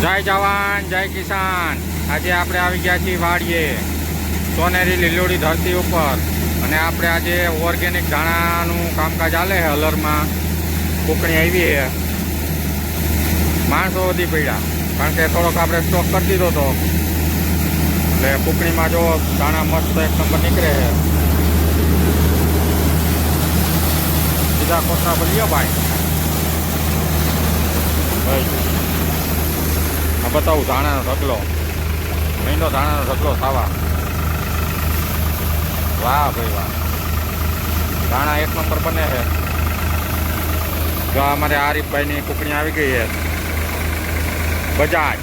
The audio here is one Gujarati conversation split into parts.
જય જવાન, જય કિસાન. આજે આપણે આવી ગયા છીએ વાડીએ, સોનેરી લીલોડી ધરતી ઉપર. અને આપણે આજે ઓર્ગેનિક ધાણાનું કામકાજ ચાલે છે, હલરમાં. કોકણી આવી છે. માણસો વધી પડ્યા. કારણ કે થોડોક આપણે સ્ટોક કરી દીધો હતો એટલે કુકણીમાં જો દાણા મસ્ત એક નંબર નીકળે છે. સીધા કોથરા પર લ્યો ભાઈ. ભાઈ. બતાવું, ધાણાનો ઢગલો. મહિનો ધાણાનો ઢગલો ખાવા વાહ ભાઈ વાહ. ધાણા એક નંબર બને છે. જો અમારે આરીફભાઈની કુકણી આવી ગઈ છે. બજાજ.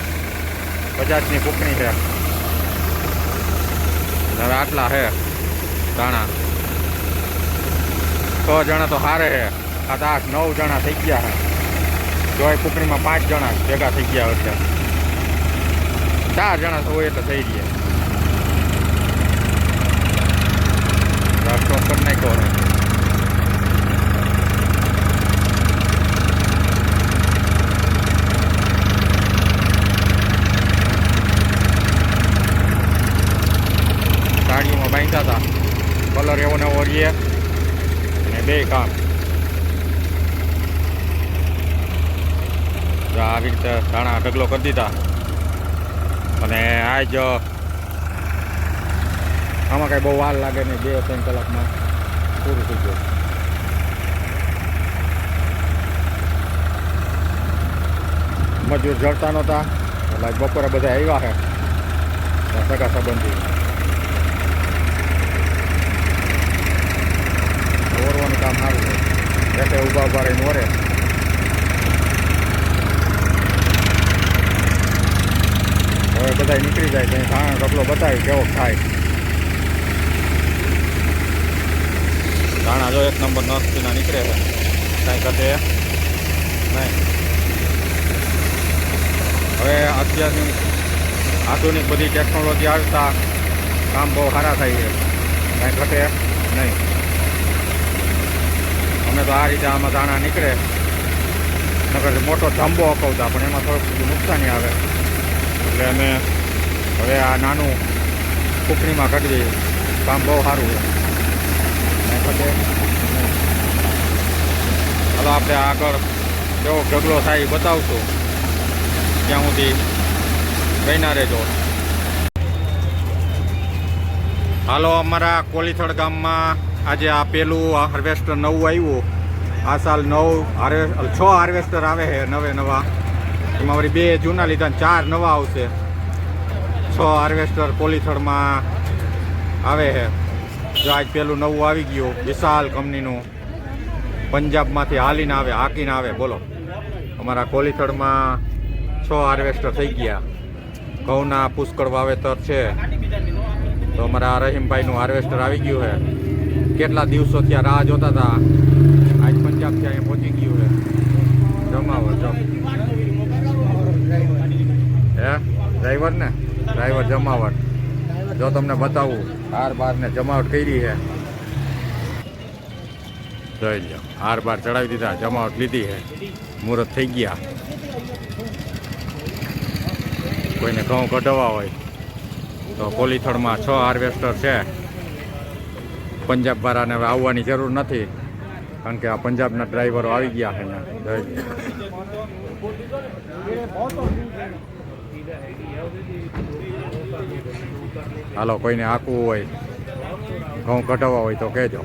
બજાજની કુકણી છે. હવે આટલા છે ધાણા. છ જણા તો હારે છે. સાત આઠ, નવ જણા થઈ ગયા છે. જો એ કુકડીમાં પાંચ જણા ભેગા થઈ ગયા એટલે ચાર જણા તો હોય એટલે થઈ ગયા. સ્ટોક કરી નાખ્યો ગાડીઓમાં બાંધતા હતા. કલર એવો ને ઓરીએ અને બે કામ. આવી રીતે દાણા ઢગલો કરી દીધા. અને આજ આમાં કાંઈ બહુ વાર લાગે નહીં, બે ત્રણ કલાકમાં પૂરું થઈ ગયું મજૂર જડતા નહોતા, એટલે બપોરે બધા આવ્યા છે. સગા સંબંધી. ઓરવાનું કામ સારું છે. એટલે ઊભા ઊભા રહીને ઓરે. હવે બધા નીકળી જાય ત્યાં સાણા કપલો બતાવી કેવો થાય. દાણા જો એક નંબર નસતીના નીકળે છે. કાંઈ કદે નહીં. હવે અત્યારની આધુનિક બધી ટેકનોલોજી આવતા કામ બહુ સારા થાય છે. કાંઈ ઘટે નહીં. અમે તો આ રીતે આમાં દાણા નીકળે. નકર મોટો ધંબો અપાવતા, પણ એમાં થોડુંક નુકસાની આવે. એટલે અમે હવે આ નાનું કૂકણીમાં કાઢી દઈએ. કામ બહુ સારું છે. ચાલો આપણે આગળ કેવો ઢગલો થાય એ બતાવશું. ત્યાં સુધી બન્યા રહેજો. હાલો અમારા કોલીથળ ગામમાં આજે આ પેલું હાર્વેસ્ટર નવું આવ્યું. આ સાલ નવ હાર્વે છ હાર્વેસ્ટર આવે છે નવે નવા. એમાં વળી બે જૂના લીધા ચાર નવા આવશે. છ હાર્વેસ્ટર કોલીથળમાં આવે છે. જો આજ પેલું નવું આવી ગયું, વિશાલ કંપનીનું, પંજાબમાંથી હાલીને આવે, હાકીને આવે, બોલો. અમારા કોલીથળમાં છ હાર્વેસ્ટર થઈ ગયા. ઘઉંના પુષ્કળ વાવેતર છે. તો અમારા રહીમભાઈનું હાર્વેસ્ટર આવી ગયું છે. કેટલા દિવસો ત્યાં રાહ જોતા હતા? આજ પંજાબથી અહીંયા પહોંચી ગયું છે. જમાવો જમ હે? ડ્રાઈવર ને? ડ્રાઈવર જમાવટ. જો તમને બતાવું, હાર બાર ને જમાવટ કરી છે જોઈ લો હાર બાર ચડાવી દીધા, જમાવટ લીધી છે મુહૂર્ત થઈ ગયા. કોઈને ઘઉં કઢવા હોય તો કોલીથળમાં છ હાર્વેસ્ટર છે. પંજાબ વાળાને હવે આવવાની જરૂર નથી, કારણ કે આ પંજાબના ડ્રાઈવરો આવી ગયા છે ને. જોઈ લો. હાલો કોઈને આકવું હોય ઘઉં કઢાવવા હોય તો કહેજો.